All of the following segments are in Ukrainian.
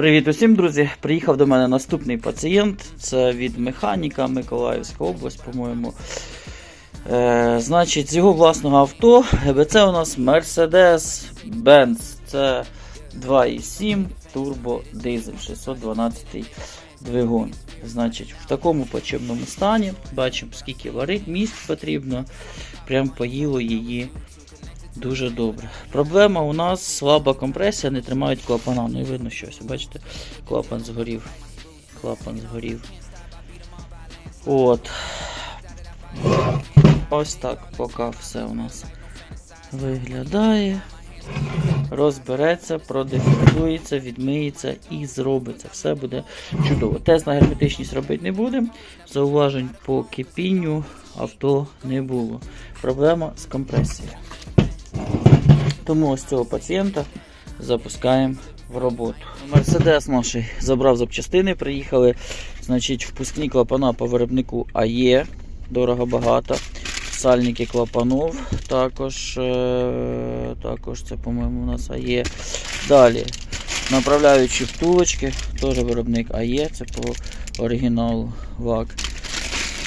Привіт усім, друзі! Приїхав до мене наступний пацієнт. Це від механіка Миколаївська область, по-моєму. Е, значить, з його власного авто ГБЦ у нас Mercedes-Benz. Це 2,7 турбо дизель 612 двигун. Значить, в такому плачевному стані. Бачимо, скільки варить, місць потрібно. Прям поїло її дуже добре. Проблема у нас слаба компресія, не тримають клапана. Ну і видно щось. Бачите, клапан згорів. Клапан згорів. От. Ось так поки все у нас виглядає. Розбереться, продефектується, відмиється і зробиться. Все буде чудово. Тест на герметичність робити не будемо. Зауважень по кипінню авто не було. Проблема з компресією. Тому ось цього пацієнта запускаємо в роботу. Мерседес наш забрав запчастини, приїхали. Значить, впускні клапана по виробнику АЄ, дорого багато. Сальники клапанов, також, е, також це, по-моєму, у нас АЄ. Далі направляючі втулочки, теж виробник АЄ, це по оригіналу ВАК.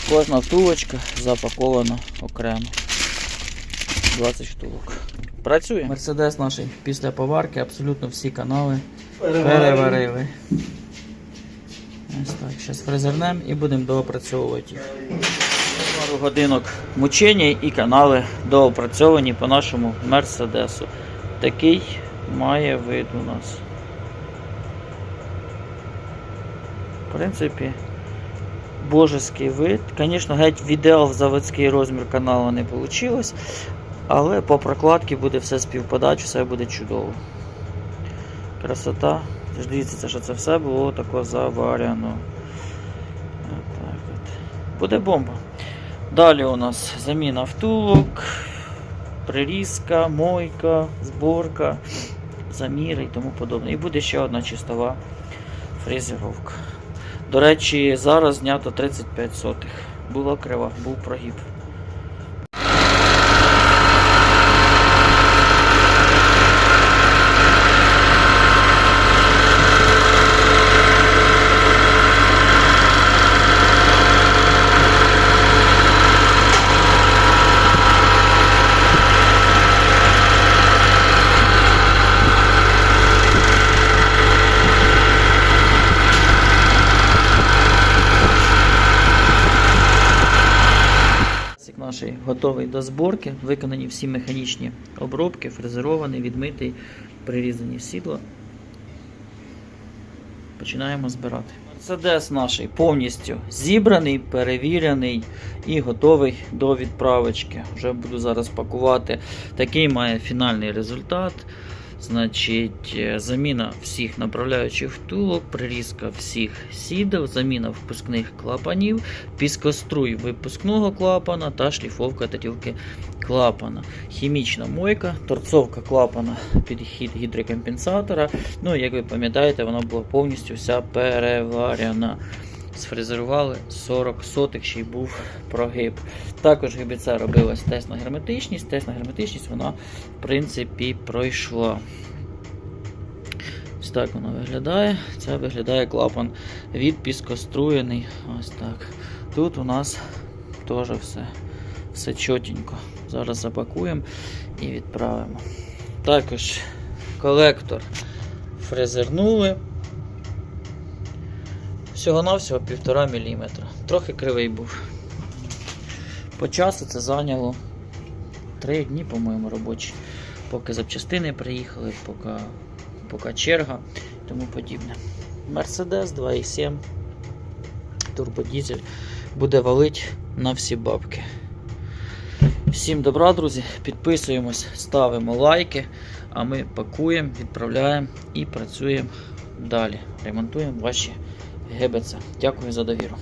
Кожна втулочка запакована окремо. 20 штук. Працює. Мерседес наш після поварки абсолютно всі канали переварили. Ось так, зараз фрезернем і будемо доопрацьовувати їх. Пару годинок мучення і канали доопрацьовані по нашому Мерседесу. Такий має вид у нас. В принципі, божеский вид. Звісно, геть в ідеал заводський розмір каналу не вийшло. Але по прокладці буде все співпадати, все буде чудово. Красота. Дивіться, що це все було тако заварено. Отак от. Буде бомба. Далі у нас заміна втулок, прирізка, мойка, зборка, заміри і тому подобне. І буде ще одна чистова фрезеровка. До речі, зараз знято 35 сотих. Була крива, був прогиб. Наш готовий до зборки, виконані всі механічні обробки, фрезерований, відмитий, прирізані сідла. Починаємо збирати. Мерседес наш повністю зібраний, перевірений і готовий до відправочки. Вже буду зараз пакувати. Такий має фінальний результат. Значить, е, заміна всіх направляючих втулок, прирізка всіх сідел, заміна впускних клапанів, піскоструй випускного клапана та шліфовка тарілки клапана. Хімічна мойка, торцовка клапана під хід гідрокомпенсатора. Ну, як ви пам'ятаєте, вона була повністю вся переварена. Сфрезерували 40 сотих, ще й був прогиб. Також ГБЦ робилась тест на герметичність. Тест на герметичність вона, в принципі, пройшла. Ось так вона виглядає. Це виглядає клапан від піскоструєний. Ось так. Тут у нас теж все, все чотенько. Зараз запакуємо і відправимо. Також колектор фрезернули. Всього-навсього 1,5 мм. Трохи кривий був. По часу це зайняло 3 дні, по-моєму, робочі. Поки запчастини приїхали, поки, поки черга і тому подібне. Мерседес 2,7 турбодізель буде валить на всі бабки. Всім добра, друзі. Підписуємось, ставимо лайки, а ми пакуємо, відправляємо і працюємо далі. Ремонтуємо ваші ГБЦ. Дякую за довіру.